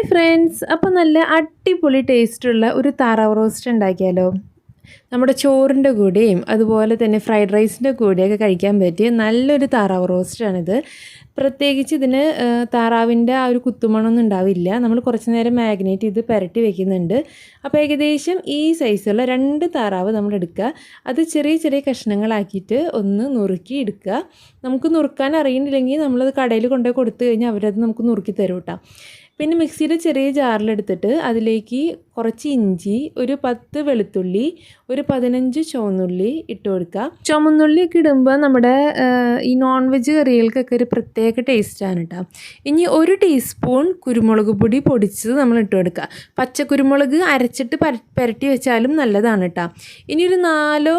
Hi friends അപ്പോൾ നല്ല അടിപൊളി ടേസ്റ്റുള്ള ഒരു താറാവ് റോസ്റ്റ് ഉണ്ടാക്കിയാലോ? നമ്മുടെ ചോറിന്റെ കൂടെയും അതുപോലെ തന്നെ ഫ്രൈഡ് റൈസിന്റെ കൂടെയൊക്കെ കഴിക്കാൻ പറ്റിയ നല്ലൊരു താറാവ് റോസ്റ്റാണിത് പ്രത്യേകിച്ച് ഇതിന് താറാവിന്റെ ആ ഒരു കുത്തുമണമൊന്നും ഉണ്ടാവില്ല. നമ്മൾ കുറച്ച് നേരം മാഗ്നേറ്റ് ചെയ്ത് പുരട്ടി വെക്കുന്നുണ്ട്. അപ്പോൾ ഏകദേശം ഈ സൈസുള്ള രണ്ട് താറാവ് നമ്മൾ എടുക്കുക. അത് ചെറിയ ചെറിയ കഷ്ണങ്ങളാക്കിയിട്ട് ഒന്ന് നുറുക്കി എടുക്കുക. നമുക്ക് നുറുക്കാൻ അറിയുന്നില്ലെങ്കിൽ നമ്മളത് കടയിൽ കൊണ്ടുപോയി കൊടുത്തു കഴിഞ്ഞാൽ അവരത് നമുക്ക് നുറുക്കി തരും കേട്ടോ. പിന്നെ മിക്സിയുടെ ചെറിയ ജാറിലെടുത്തിട്ട് അതിലേക്ക് കുറച്ച് ഇഞ്ചി ഒരു പത്ത് വെളുത്തുള്ളി ഒരു പതിനഞ്ച് ചുവന്നുള്ളി ഇട്ട് കൊടുക്കുക. ചുമന്നുള്ളിയൊക്കെ ഇടുമ്പോൾ നമ്മുടെ ഈ നോൺ വെജ് കറികൾക്കൊക്കെ ഒരു പ്രത്യേക ടേസ്റ്റാണ് കേട്ടോ ഇനി ഒരു ടീസ്പൂൺ കുരുമുളക് പൊടി പൊടിച്ചത് നമ്മൾ ഇട്ട് കൊടുക്കുക. പച്ചക്കുരുമുളക് അരച്ചിട്ട് പുരട്ടി വെച്ചാലും നല്ലതാണ് കേട്ടോ ഇനി ഒരു നാലോ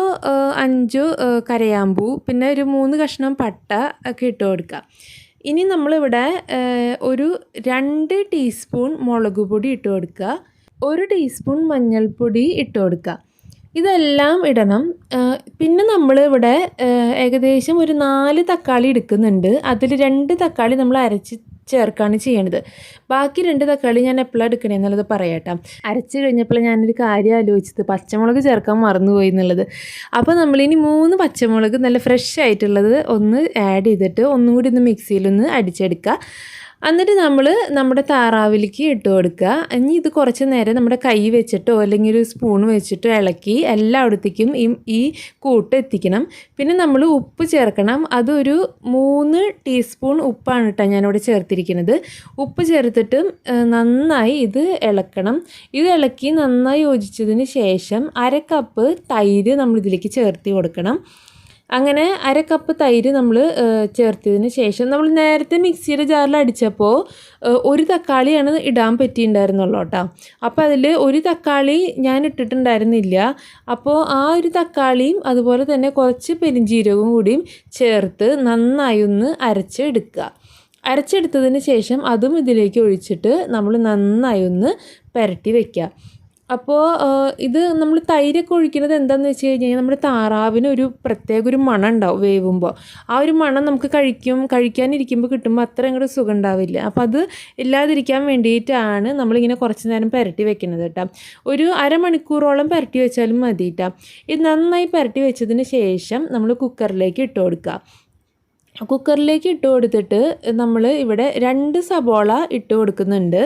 അഞ്ചോ കരയാമ്പൂ പിന്നെ ഒരു മൂന്ന് കഷ്ണം പട്ട ഒക്കെ ഇട്ട് കൊടുക്കുക. ഇനി നമ്മളിവിടെ ഒരു രണ്ട് ടീസ്പൂൺ മുളക് പൊടി ഇട്ട് കൊടുക്കുക. ഒരു ടീസ്പൂൺ മഞ്ഞൾപ്പൊടി ഇട്ട് കൊടുക്കുക. ഇതെല്ലാം ഇടണം. പിന്നെ നമ്മൾ ഇവിടെ ഏകദേശം ഒരു നാല് തക്കാളി എടുക്കുന്നുണ്ട്. അതിൽ രണ്ട് തക്കാളി നമ്മൾ അരച്ച് ചേർക്കാണ് ചെയ്യേണ്ടത് ബാക്കി രണ്ട് തക്കാളി ഞാൻ എപ്പോഴാണ് എടുക്കണേ എന്നുള്ളത് പറയട്ടെ. അരച്ച് കഴിഞ്ഞപ്പോൾ ഞാനൊരു കാര്യം ആലോചിച്ചത്. പച്ചമുളക് ചേർക്കാൻ മറന്നുപോയി എന്നുള്ളത്. അപ്പോൾ നമ്മളിനി മൂന്ന് പച്ചമുളക് നല്ല ഫ്രഷ് ആയിട്ടുള്ളത് ഒന്ന് ആഡ് ചെയ്തിട്ട് ഒന്നും കൂടി ഒന്ന് മിക്സിയിലൊന്ന് അടിച്ചെടുക്കുക എന്നിട്ട് നമ്മൾ നമ്മുടെ താറാവിലേക്ക് ഇട്ട് കൊടുക്കുക. ഇനി ഇത് കുറച്ച് നേരം നമ്മുടെ കൈ വെച്ചിട്ടോ അല്ലെങ്കിൽ ഒരു സ്പൂൺ വെച്ചിട്ടോ ഇളക്കി എല്ലായിടത്തേക്കും ഈ ഈ കൂട്ട് എത്തിക്കണം. പിന്നെ നമ്മൾ ഉപ്പ് ചേർക്കണം. അതൊരു മൂന്ന് ടീസ്പൂൺ ഉപ്പാണ് കേട്ടോ ഞാനിവിടെ ചേർത്തിരിക്കുന്നത്. ഉപ്പ് ചേർത്തിട്ട് നന്നായി ഇത് ഇളക്കണം. ഇത് ഇളക്കി നന്നായി യോജിച്ചതിന് ശേഷം അര കപ്പ് തൈര് നമ്മളിതിലേക്ക് ചേർത്തി കൊടുക്കണം. അങ്ങനെ അര കപ്പ് തൈര് നമ്മൾ ചേർത്തതിന് ശേഷം നമ്മൾ നേരത്തെ മിക്സിയുടെ ജാറിൽ അടിച്ചപ്പോൾ ഒരു തക്കാളിയാണ് ഇടാൻ പറ്റിയിട്ടുണ്ടായിരുന്നുള്ളൂ കേട്ടോ അപ്പോൾ അതിൽ ഒരു തക്കാളി ഞാൻ ഇട്ടിട്ടുണ്ടായിരുന്നില്ല. അപ്പോൾ ആ ഒരു തക്കാളിയും അതുപോലെ തന്നെ കുറച്ച് പെരിഞ്ചീരകവും കൂടിയും ചേർത്ത് നന്നായി ഒന്ന് അരച്ചെടുക്കുക. അരച്ചെടുത്തതിന് ശേഷം അതും ഇതിലേക്ക് ഒഴിച്ചിട്ട് നമ്മൾ നന്നായി ഒന്ന് പുരട്ടി വയ്ക്കുക അപ്പോൾ ഇത് നമ്മൾ തൈരൊക്കെ ഒഴിക്കുന്നത് എന്താണെന്ന് വെച്ച് കഴിഞ്ഞാൽ നമ്മുടെ താറാവിന് ഒരു പ്രത്യേക ഒരു മണം ഉണ്ടാവും വേവുമ്പോൾ ആ ഒരു മണം നമുക്ക് കഴിക്കും കഴിക്കാനിരിക്കുമ്പോൾ കിട്ടുമ്പോൾ അത്ര അങ്ങോട്ട് സുഖം ഉണ്ടാവില്ല. അപ്പോൾ അത് ഇല്ലാതിരിക്കാൻ വേണ്ടിയിട്ടാണ് നമ്മളിങ്ങനെ കുറച്ച് നേരം പുരട്ടി വെക്കുന്നത് കേട്ടോ ഒരു അരമണിക്കൂറോളം പുരട്ടി വെച്ചാലും മതി കേട്ടോ ഇത് നന്നായി പുരട്ടി വെച്ചതിന് ശേഷം നമ്മൾ കുക്കറിലേക്ക് ഇട്ട് കൊടുക്കുക. കുക്കറിലേക്ക് ഇട്ട് കൊടുത്തിട്ട് നമ്മൾ ഇവിടെ രണ്ട് സബോള ഇട്ട് കൊടുക്കുന്നുണ്ട്.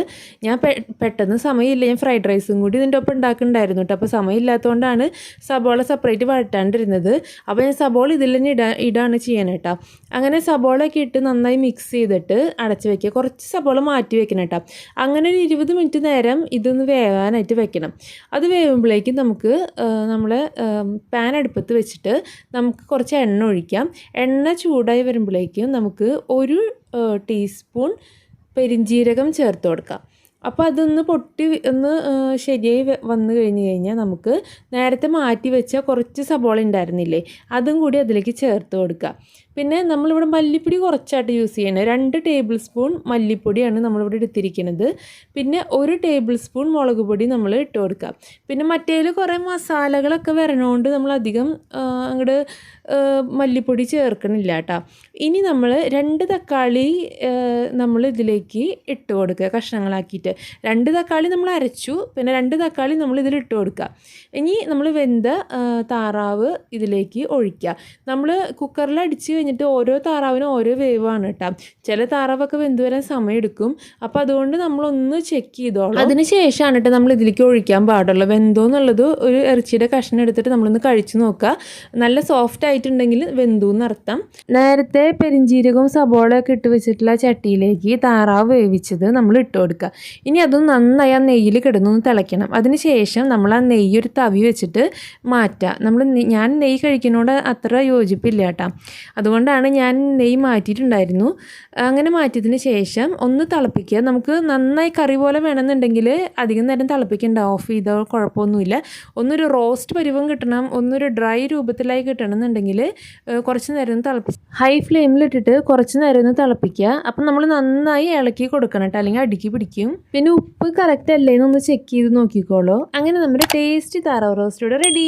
ഞാൻ പെട്ടെന്ന് സമയമില്ല. ഞാൻ ഫ്രൈഡ് റൈസും കൂടി ഇതിന്റെ ഒപ്പം ഉണ്ടാക്കുന്നുണ്ടായിരുന്നു കേട്ടോ. അപ്പോൾ സമയമില്ലാത്തതുകൊണ്ടാണ് സബോള സെപ്പറേറ്റ് വഴട്ടാണ്ടിരുന്നത് അപ്പോൾ ഞാൻ സബോള ഇതിൽ തന്നെ ഇടാ ഇടാണ് ചെയ്യാൻ കേട്ടോ. അങ്ങനെ സബോളയൊക്കെ ഇട്ട് നന്നായി മിക്സ് ചെയ്തിട്ട് അടച്ച് വെക്കുക. കുറച്ച് സബോള മാറ്റി വെക്കണം കേട്ടോ. അങ്ങനെ ഒരു ഇരുപത് മിനിറ്റ് നേരം ഇതൊന്ന് വേവാനായിട്ട് വെക്കണം. അത് വേവുമ്പോഴേക്കും നമുക്ക് നമ്മൾ പാൻ അടുപ്പത്ത് വെച്ചിട്ട് നമുക്ക് കുറച്ച് എണ്ണ ഒഴിക്കാം. എണ്ണ ചൂടായി വരുമ്പോഴേക്കും നമുക്ക് ഒരു ടീസ്പൂൺ പെരിഞ്ജീരകം ചേർത്ത് കൊടുക്കാം. അപ്പോൾ അതൊന്ന് പൊട്ടി ഒന്ന് ശരിയായി വന്നു കഴിഞ്ഞ് കഴിഞ്ഞാൽ നമുക്ക് നേരത്തെ മാറ്റി വെച്ച കുറച്ച് സബോള ഉണ്ടായിരുന്നില്ലേ അതും കൂടി അതിലേക്ക് ചേർത്ത് കൊടുക്കുക പിന്നെ നമ്മളിവിടെ മല്ലിപ്പൊടി കുറച്ചായിട്ട് യൂസ് ചെയ്യുന്നത്. രണ്ട് ടേബിൾ സ്പൂൺ മല്ലിപ്പൊടിയാണ് നമ്മളിവിടെ എടുത്തിരിക്കുന്നത്. പിന്നെ ഒരു ടേബിൾ സ്പൂൺ മുളക് പൊടി നമ്മൾ ഇട്ട് കൊടുക്കുക. പിന്നെ മറ്റേതിൽ കുറേ മസാലകളൊക്കെ വരണോണ്ട് നമ്മൾ അധികം അങ്ങോട്ട് മല്ലിപ്പൊടി ചേർക്കണില്ല കേട്ടോ. ഇനി നമ്മൾ രണ്ട് തക്കാളി നമ്മൾ ഇതിലേക്ക് ഇട്ട് കൊടുക്കുക കഷ്ണങ്ങളാക്കിയിട്ട്. രണ്ട് തക്കാളി നമ്മൾ അരച്ചു പിന്നെ രണ്ട് തക്കാളി നമ്മൾ ഇതിൽ ഇട്ട് കൊടുക്കുക. ഇനി നമ്മൾ വെന്ത താറാവ് ഇതിലേക്ക് ഒഴിക്കുക. നമ്മൾ കുക്കറിൽ അടിച്ച് കഴിഞ്ഞിട്ട് ഓരോ താറാവിനും ഓരോ വേവാണ് കേട്ടോ ചില താറാവൊക്കെ വെന്ത് വരാൻ സമയമെടുക്കും അപ്പോൾ അതുകൊണ്ട് നമ്മളൊന്ന് ചെക്ക് ചെയ്തോളാം. അതിന് ശേഷമാണ് കേട്ടോ നമ്മൾ ഇതിലേക്ക് ഒഴിക്കാൻ പാടുള്ളൂ. വെന്തോ എന്നുള്ളത് ഒരു ഇറച്ചിയുടെ കഷ്ണം എടുത്തിട്ട് നമ്മളൊന്ന് കഴിച്ചു നോക്കുക നല്ല സോഫ്റ്റ് ആയിട്ടുണ്ടെങ്കിൽ വെന്തു എന്നർത്ഥം. നേരത്തെ പെരിഞ്ചീരകവും സബോളയൊക്കെ ഇട്ട് വെച്ചിട്ടുള്ള ചട്ടിയിലേക്ക് താറാവ് വേവിച്ചത് നമ്മൾ ഇട്ട് കൊടുക്കുക ഇനി അതൊന്ന് നന്നായി ആ നെയ്യിൽ കിടന്നൊന്ന് തിളയ്ക്കണം. അതിന് ശേഷം നമ്മൾ ആ നെയ്യ് ഒരു തവി വെച്ചിട്ട് മാറ്റുക നമ്മൾ ഞാൻ നെയ്യ് കഴിക്കുന്നതോട് അത്ര യോജിപ്പില്ല കേട്ടോ അതുകൊണ്ട് അതുകൊണ്ടാണ് ഞാൻ നെയ്യ് മാറ്റിയിട്ടുണ്ടായിരുന്നു. അങ്ങനെ മാറ്റിയതിന് ശേഷം ഒന്ന് തിളപ്പിക്കുക. നമുക്ക് നന്നായി കറി പോലെ വേണമെന്നുണ്ടെങ്കിൽ അധികം നേരം തിളപ്പിക്കേണ്ട. ഓഫ് ചെയ്തോ കുഴപ്പമൊന്നുമില്ല. ഒന്നൊരു റോസ്റ്റ് പരുവം കിട്ടണം. ഒന്നൊരു ഡ്രൈ രൂപത്തിലായി കിട്ടണം കിട്ടണമെന്നുണ്ടെങ്കിൽ കുറച്ച് നേരം ഒന്ന് തിളപ്പിച്ച് ഹൈ ഫ്ലെയിമിലിട്ടിട്ട് കുറച്ച് നേരം ഒന്ന് തിളപ്പിക്കുക. അപ്പം നമ്മൾ നന്നായി ഇളക്കി കൊടുക്കണം കേട്ടോ. അല്ലെങ്കിൽ അടുക്കി പിടിക്കും. പിന്നെ ഉപ്പ് കറക്റ്റ് അല്ലേ എന്നൊന്ന് ചെക്ക് ചെയ്ത് നോക്കിക്കോളൂ. അങ്ങനെ നമ്മുടെ ടേസ്റ്റി താറാവ് റോസ്റ്റ് ഇവിടെ റെഡി